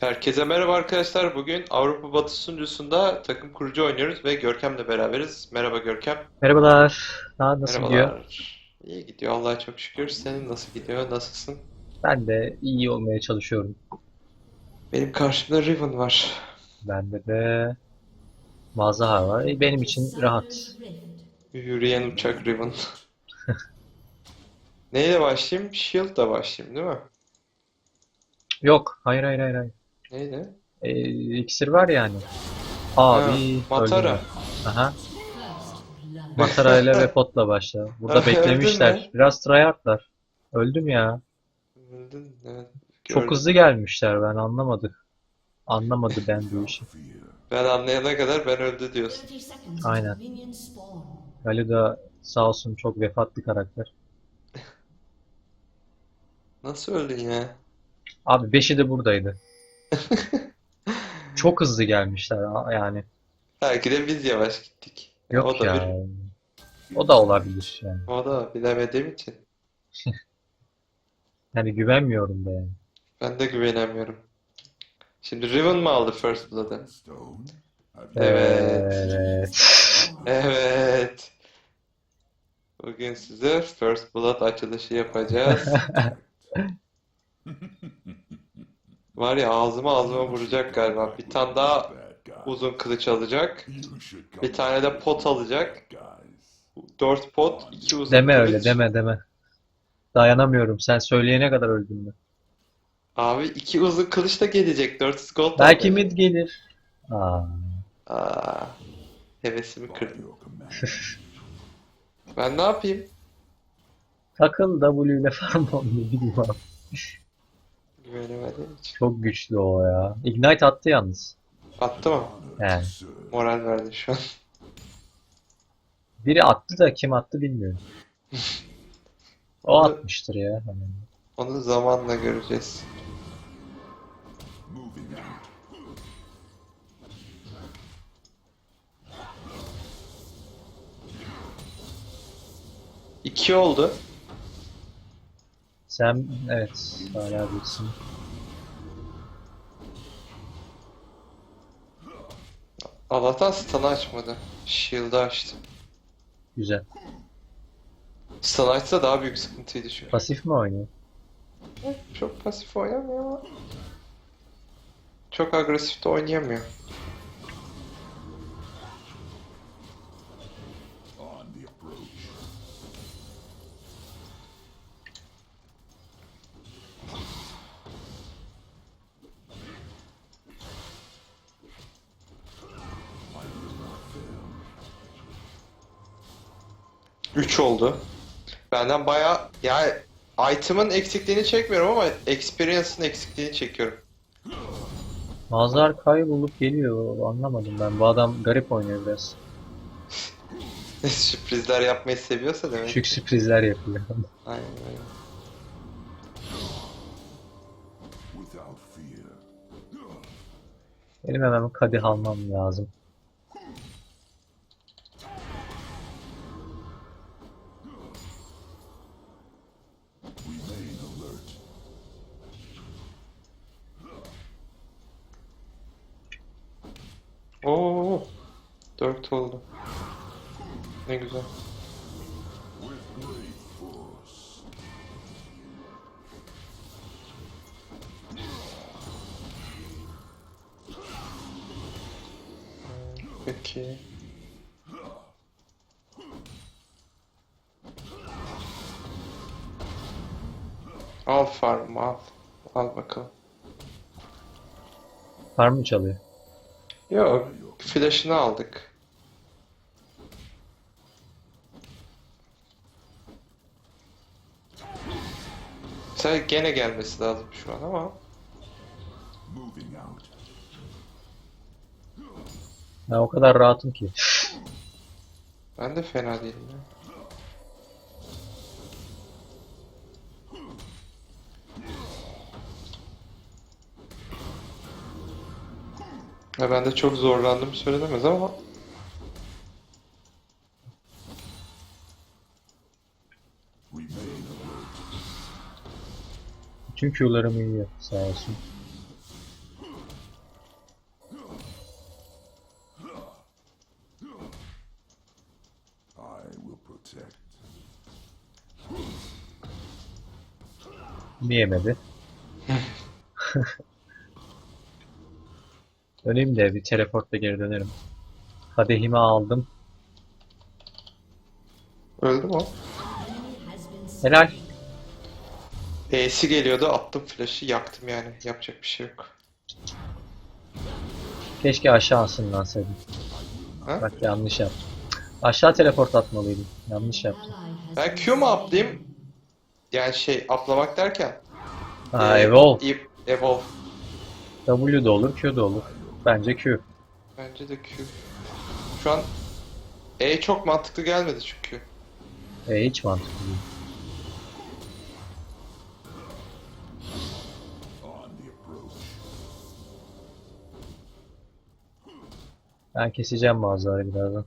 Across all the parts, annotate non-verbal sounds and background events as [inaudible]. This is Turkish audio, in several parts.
Herkese merhaba arkadaşlar. Bugün Avrupa Batı sunucusunda takım kurucu oynuyoruz ve Görkem'le beraberiz. Merhaba Görkem. Merhabalar. Daha nasıl gidiyor? Merhabalar. İyi gidiyor Allah'a çok şükür. Senin nasıl gidiyor? Nasılsın? Ben de iyi olmaya çalışıyorum. Benim karşımda Riven var. Bende de Mazhar var. E, Benim için rahat. Yürüyen uçak Riven. [laughs] Neyle başlayayım? Shield'la başlayayım değil mi? Yok. Hayır hayır hayır. hayır. Neyle? E, iksir var yani. Abi Ha, Matara. Aha. Matara ile [laughs] ve potla başla. Burada Öldün beklemişler. Biraz tryhardlar. Öldüm ya. Öldün, evet. Çok Gördüm. hızlı gelmişler ben anlamadım. Anlamadı ben bu işi. Ben anlayana kadar ben öldü diyorsun. Aynen. Ali da sağ olsun çok vefat bir karakter. [laughs] Nasıl öldün ya? Abi beşi de buradaydı. [laughs] Çok hızlı gelmişler yani. Belki de biz yavaş gittik. Yok O da ya. bir- O da olabilir yani. O da bilemediğim için. [laughs] Yani güvenmiyorum da yani. Ben de güvenemiyorum. Şimdi Riven mı aldı First Blood'ı? Stone. I've. Evet. Evet. Bugün size First Blood açılışı yapacağız. [laughs] Var ya ağzıma ağzıma vuracak galiba. Bir tane daha uzun kılıç alacak. Bir tane de pot alacak. Dört pot, iki uzun Deme öyle kılıç. deme deme. Dayanamıyorum. Sen söyleyene kadar öldüm ben. Abi iki uzun kılıç da gelecek. 400 gold Belki aldı. mid gelir. Aa, Aa, hevesimi kırdın. [laughs] Ben ne yapayım? takıl W ile farm on ne bileyim abi. Güvenemediğim için. Çok güçlü o ya. Ignite attı yalnız. Attı mı? He. Moral verdi şu an. Biri attı da kim attı bilmiyorum. [laughs] O Onu- atmıştır ya. Hani. Onu zamanla göreceğiz. İki oldu. Sen evet hala bilsin. Allah'tan stun'ı açmadı. Shield'ı açtı. Güzel. Stun açsa daha büyük sıkıntıydı an. Pasif mi oynuyor? Çok pasif oynamıyor ama. Çok agresif de oynayamıyor. Benden baya yani item'ın eksikliğini çekmiyorum ama experience'ın eksikliğini çekiyorum. Mazhar kaybolup geliyor. Anlamadım ben. Bu adam garip oynuyor biraz. [laughs] Sürprizler yapmayı seviyorsa demek. Küçük sürprizler yapıyor. [laughs] Aynen fear. Benim hemen kadih almam lazım. Oo, dört oldu. Ne güzel. Peki. Al farm al. Al bakalım. Farm mı çalıyor? Yok, flash'ını aldık. Sen gene gelmesi lazım şu an ama. Ben o kadar rahatım ki. ben de fena değilim ya. Ya ben de çok zorlandım söylenemez ama. Tüm Q'larımı yiyor sağ olsun. Yemedi. [laughs] Döneyim de bir teleportla geri dönerim. Kadehimi aldım. Öldü mü o? Helal. E'si geliyordu attım flash'ı yaktım yani. Yapacak bir şey yok. Keşke aşağı asınlansaydım. Ha? Bak yanlış yaptım. Aşağı teleport atmalıydım. Yanlış yaptım. Ben Q mu atlayayım? Yani şey atlamak derken. Ha e, evolve. ev- Evolve. W de olur, Q de olur. Bence Q. Bence de Q. Şu an E çok mantıklı gelmedi çünkü. E hiç mantıklı değil. Ben keseceğim bazıları birazdan.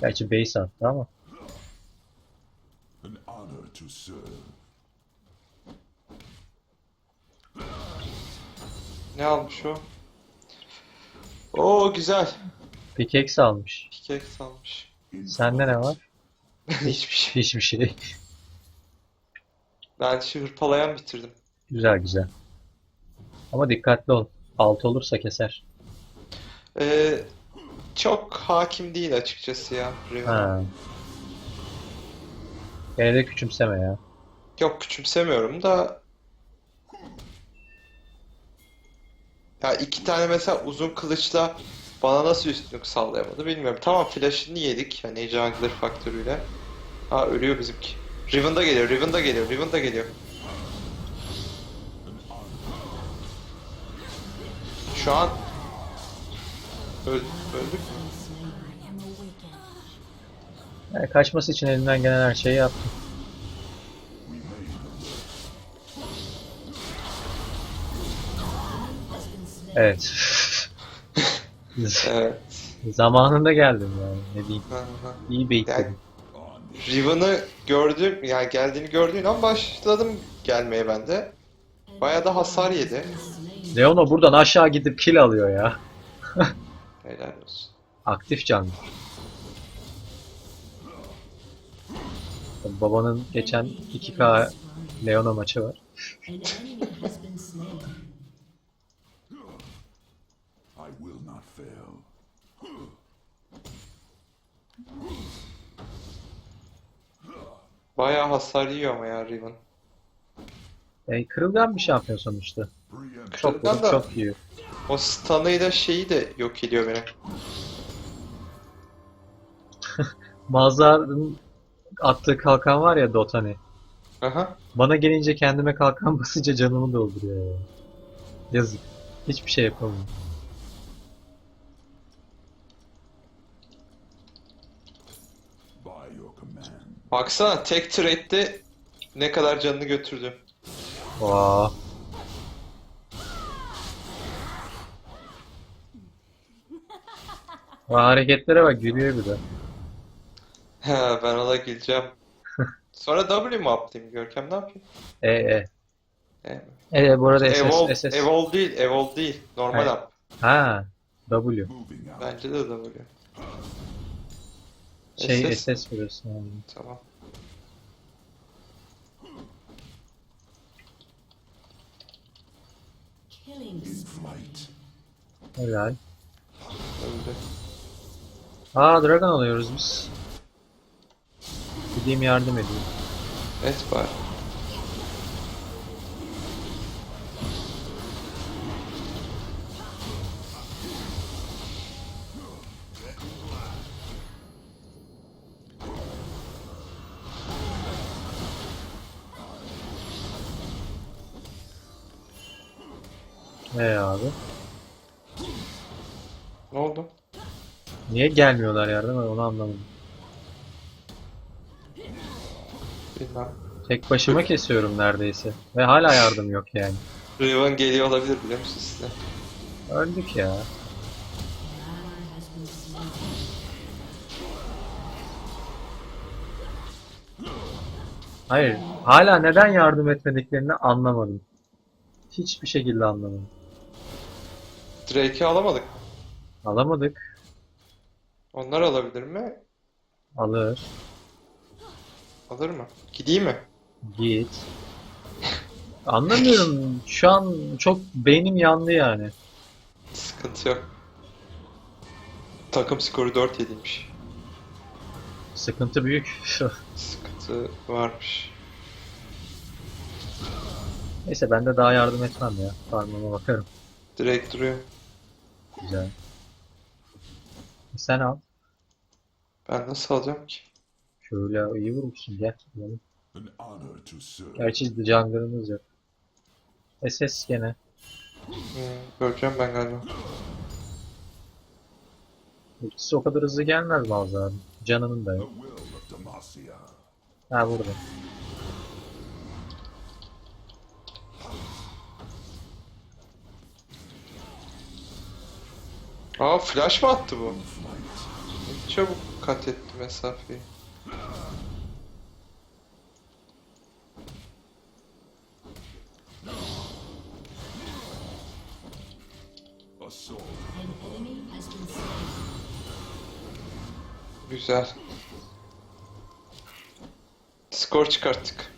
Gerçi base attı ama. An honor to serve. Ne almış o? Oo güzel. Pickaxe almış. Pickaxe almış. Sende ne var? [laughs] Hiçbir şey. Hiçbir şey. Ben şu hırpalayan bitirdim. Güzel güzel. Ama dikkatli ol. Alt olursa keser. Ee, çok hakim değil açıkçası ya. Ha. Gene de küçümseme ya. Yok küçümsemiyorum da ya iki tane mesela uzun kılıçla bana nasıl üstünlük sağlayamadı bilmiyorum. Tamam flash'ını yedik hani jungler faktörüyle. Ha ölüyor bizimki. Riven da geliyor, Riven da geliyor, Riven da geliyor. Şu an öl öldük mü? Yani kaçması için elinden gelen her şeyi yaptı. Evet. Evet. Zamanında geldim yani. Ne diyeyim. Hı hı. İyi Yani baitledim. Riven'ı gördüm, yani geldiğini gördüğün an başladım gelmeye ben de. Bayağı da hasar yedi. Leona buradan aşağı gidip kill alıyor ya. [laughs] Helal olsun. Aktif canlı. Babanın geçen 2K Leona maçı var. [laughs] fail. Bayağı hasar yiyor ama ya Riven. Yani kırılgan bir şampiyon sonuçta. Çok Kırılgan vurup da çok yiyor. o stun'ıyla şeyi de yok ediyor beni. [laughs] Mazhar'ın attığı kalkan var ya Dotani. Aha. Bana gelince kendime kalkan [laughs] basınca canımı dolduruyor ya. Yazık. Hiçbir şey yapamıyorum. Baksana tek trade'de ne kadar canını götürdü. Vaa. Vay hareketlere bak gülüyor bir de. He ben ona güleceğim. [laughs] Sonra W mu atlayayım Görkem ne yapayım? E e. E, E bu arada SS SS. Evolve değil, Evolve değil. Normal up. Ha. W. Bence de W. Şey SS. SS vuruyorsun yani. Tamam. Helal. Öldü. Aa Dragon alıyoruz biz. Gideyim yardım edeyim. Et var. Gelmiyorlar yardım onu anlamadım. Bilmem. Tek başıma kesiyorum neredeyse. Ve hala yardım yok yani. Riven geliyor olabilir biliyor musun size? Öldük ya. Hayır. Hala neden yardım etmediklerini anlamadım. Hiçbir şekilde anlamadım. Drake'i alamadık. Alamadık. Onlar alabilir mi? Alır. Alır mı? Gideyim mi? Git. Anlamıyorum. Şu an çok beynim yandı yani. Sıkıntı yok. Takım skoru 4-7'ymiş. Sıkıntı büyük. [laughs] Sıkıntı varmış. Neyse ben de daha yardım etmem ya. Farmıma bakarım. Drake duruyor. Güzel. Sen al. Ben nasıl alacağım ki? Şöyle iyi vurmuşsun. Gel. Serve. Gerçi jungler'ımız yok. SS gene. Hmm, göreceğim ben galiba. Ultisi o kadar hızlı gelmez bazı abi. Canının da yok. Ha burada. Aa flash mı attı bu? Çabuk kat etti mesafeyi. Güzel. Skor çıkarttık.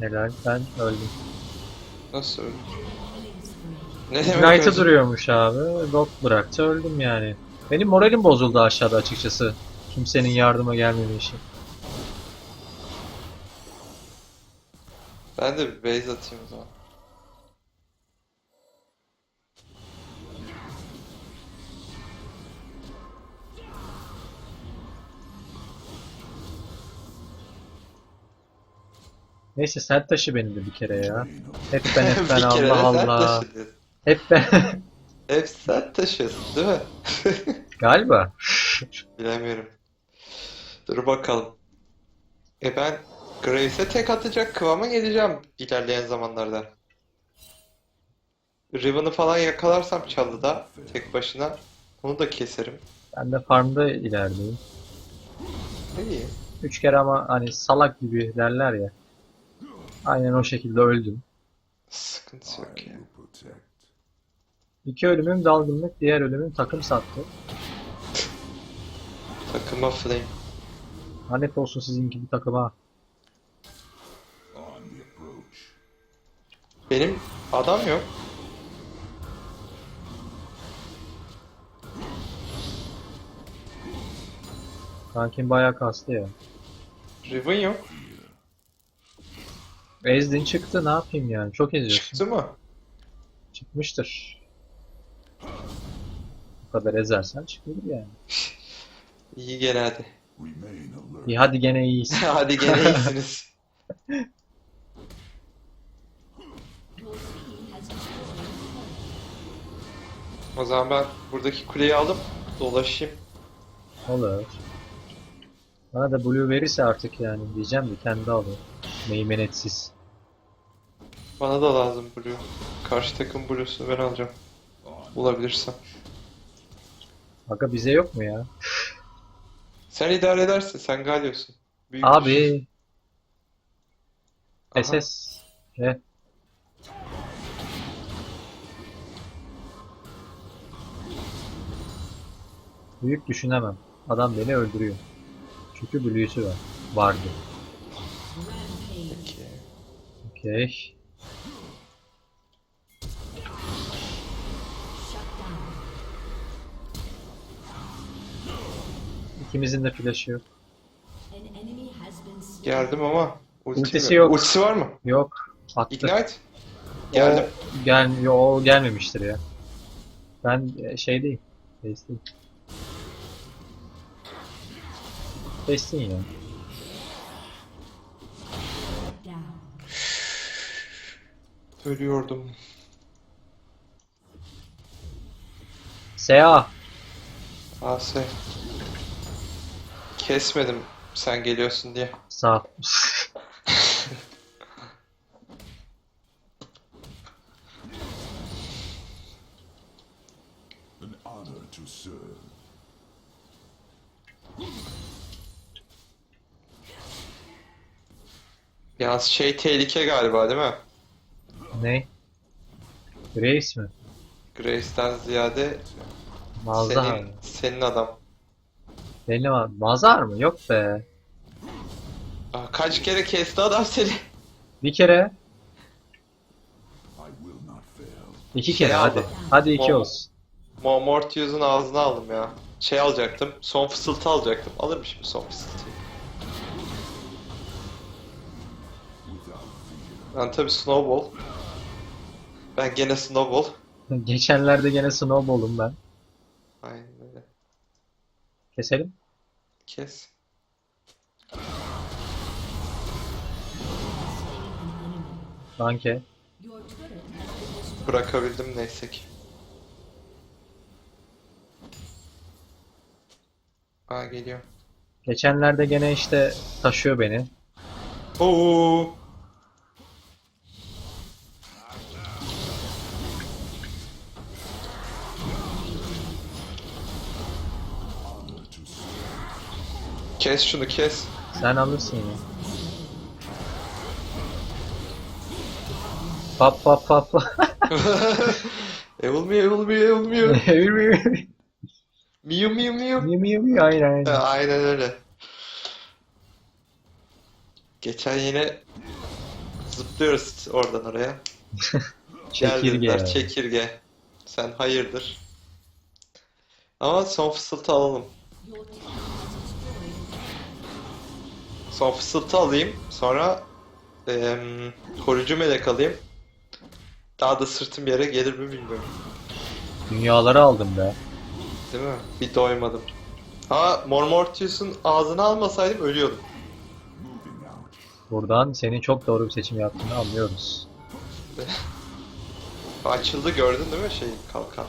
Helal. Ben öldüm. Nasıl öldü? Killing spree. Ne demek Knight'ı öldü? duruyormuş abi. Dot bıraktı öldüm yani. Benim moralim bozuldu aşağıda açıkçası. Kimsenin yardıma gelmemesi. Ben de bir base atayım o zaman. Neyse sen taşı beni de bir kere ya. Hep ben [laughs] hep ben Allah [laughs] Allah. Hep ben. Hep sen taşıyorsun değil mi? [laughs] Galiba. Bilemiyorum. Dur bakalım. E ben Grace'e tek atacak kıvama geleceğim ilerleyen zamanlarda. Riven'ı falan yakalarsam çalıda tek başına onu da keserim. Ben de farmda ilerideyim. İyi. Üç kere ama hani salak gibi derler ya. Aynen o şekilde öldüm. Sıkıntı yok ya. İki ölümüm dalgınlık, diğer ölümüm takım sattı. Takıma flame. Lanet olsun sizin gibi takıma. Benim adam yok. Kankim bayağı kastı ya. Riven yok. Ezdin çıktı ne yapayım yani. Çok eziyorsun. Çıktı mı? Çıkmıştır. Kadar ezersen çıkılır yani. İyi gene hadi. İyi hadi gene iyiyiz. [laughs] hadi gene iyisiniz. O zaman ben buradaki kuleyi alıp dolaşayım. Olur. Bana da blue verirse artık yani diyeceğim de kendi alıyor. Meymenetsiz. Bana da lazım blue. Karşı takım blue'sunu ben alacağım. Bulabilirsem. Aga bize yok mu ya? Sen idare edersin. Sen Galio'sun. Büyük Abi Aha. SS. He. Büyük düşünemem. Adam beni öldürüyor. Çünkü blue'su var. Vardı. Peki. Okey. İkimizin de flash'ı yok. Geldim ama ulti Ultisi mi? yok. Ultisi var mı? Yok. Attı. Ignite. Geldim. O, gel, yo, o gelmemiştir ya. Ben e, şey değil. Base değil. Base'sin ya. Ölüyordum. Sea. AS. Kesmedim sen geliyorsun diye. Sağ. An honor to serve. Yalnız şey tehlike galiba değil mi? Ne? Grace mi? Grace'den ziyade Malzahar senin, senin adam. Benim abi. Mazhar mı? Yok be. Aa, kaç kere kesti adam seni? Bir kere, iki Şey kere hadi. aldım. Hadi iki Mo- olsun. Mo Mortius'un ağzına aldım ya. Şey alacaktım. Son fısıltı alacaktım. Alırım şimdi son fısıltıyı. Ben tabii Snowball. Ben gene Snowball. [laughs] Geçenlerde gene snowball'um ben. Aynen. Keselim. Kes. Danke. Bırakabildim neyse ki. Aa geliyor. Geçenlerde gene işte taşıyor beni. Oo. Kes şunu kes. Sen alırsın yine. Pap pap pap. [laughs] Evil Evil Mew, Evil Mew. Evir mi? Mew Mew Mew. Mi mi mi aynen Ha, aynen. Aynen öyle. Geçen yine zıplıyoruz oradan oraya. [laughs] Çekirge. dediler, çekirge. Sen hayırdır. Ama son fısıltı alalım. Son fısıltı alayım. Sonra em, koruyucu melek alayım. Daha da sırtım yere gelir mi bilmiyorum. Dünyaları aldım be. Değil mi? Bir doymadım. Ha Mor Mortius'un ağzını almasaydım ölüyordum. Buradan senin çok doğru bir seçim yaptığını anlıyoruz. [laughs] Açıldı gördün değil mi şey kalkan?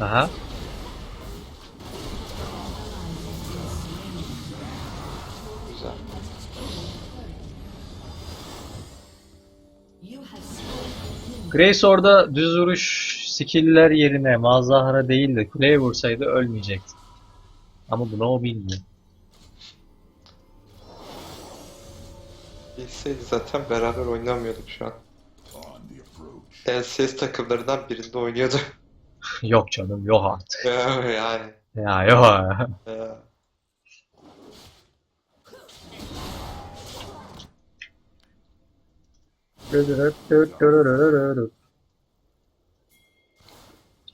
Aha. Grace orada düz vuruş skill'ler yerine Malzahara değil de kuleye vursaydı ölmeyecekti. Ama bunu o bilmiyor. Bilseydi zaten beraber oynamıyorduk şu an. LCS takımlarından birinde oynuyordu. [laughs] yok canım yok artık. yani. Ya yok. e,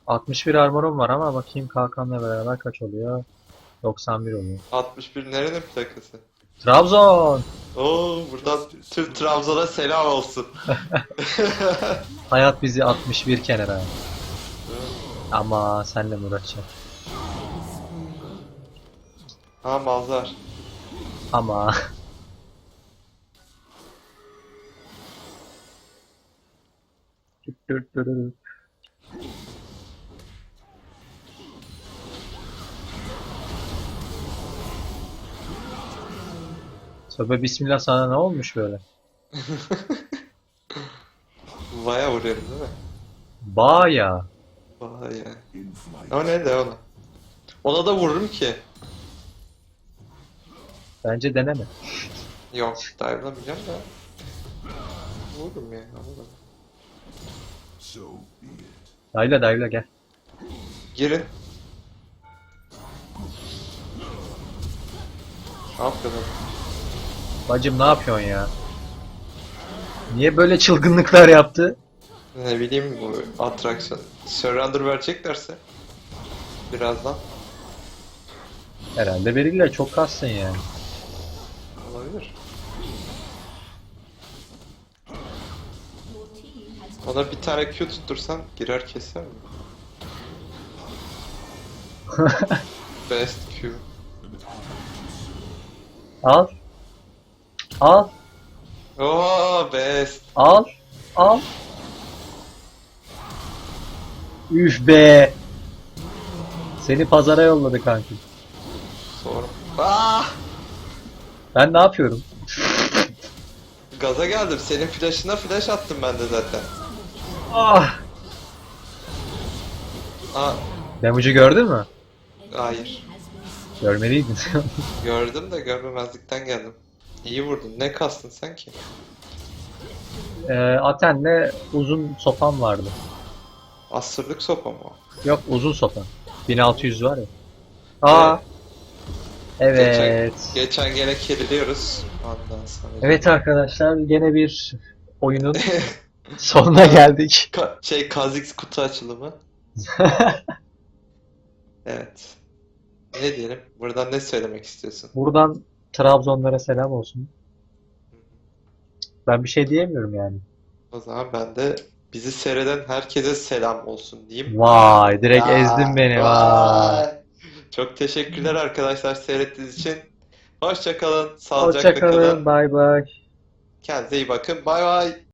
...61 armorum var ama bakayım kalkanla beraber kaç oluyor? 91 oluyor. 61 nerenin plakası? Trabzon! Oo buradan tüm Trabzon'a selam olsun. [laughs] Hayat bizi 61 kenara. Ama senle mi uğraşacağım? Ha Malzar. Ama... Söbe bismillah sana ne olmuş böyle? [laughs] Vaya vuruyorum değil mi? Baya. Flight. O ne de ona. Ona da vururum ki. Bence deneme. Yok dive'lamayacağım da. Vururum ya. Vururum. Dayla dayla gel. Girin. Ne yapıyorsun? Bacım ne yapıyorsun ya? Niye böyle çılgınlıklar yaptı? Ne bileyim bu atraksiyon. Surrender vereceklerse. Birazdan. Herhalde verirler çok kastın yani. Ona bir tane Q tuttursan girer keser mi? [laughs] Best Q. Al. Al. Oo best. Al. Al. Üf be. Seni pazara yolladı kanki. Sonra. Ah! Ben ne yapıyorum? Gaza geldim. Senin flash'ına flash attım ben de zaten. Ah. Aa, Damage'ı gördün mü? hayır. Görmeliydin. [laughs] Gördüm de görmemezlikten geldim. İyi vurdun. Ne kastın sen ki? Ee, Aten'le uzun sopam vardı. Asırlık sopa mı o? Yok uzun sopa. 1600 var ya. Aa. Evet. Geçen gene keriliyoruz. Ondan sonra. Evet arkadaşlar gene bir oyunun [laughs] sonuna geldik. Ka- şey Kazix kutu açılımı. [laughs] Evet. Ne diyelim? Buradan ne söylemek istiyorsun? Buradan Trabzonlara selam olsun. Ben bir şey diyemiyorum yani. O zaman ben de bizi seyreden herkese selam olsun diyeyim. Vay direkt Vay, ezdin beni vay. Çok teşekkürler arkadaşlar seyrettiğiniz için. Hoşça kalın, sağlıcakla Hoşça kalın kalın. bay bay. Kendinize iyi bakın. Bay bay.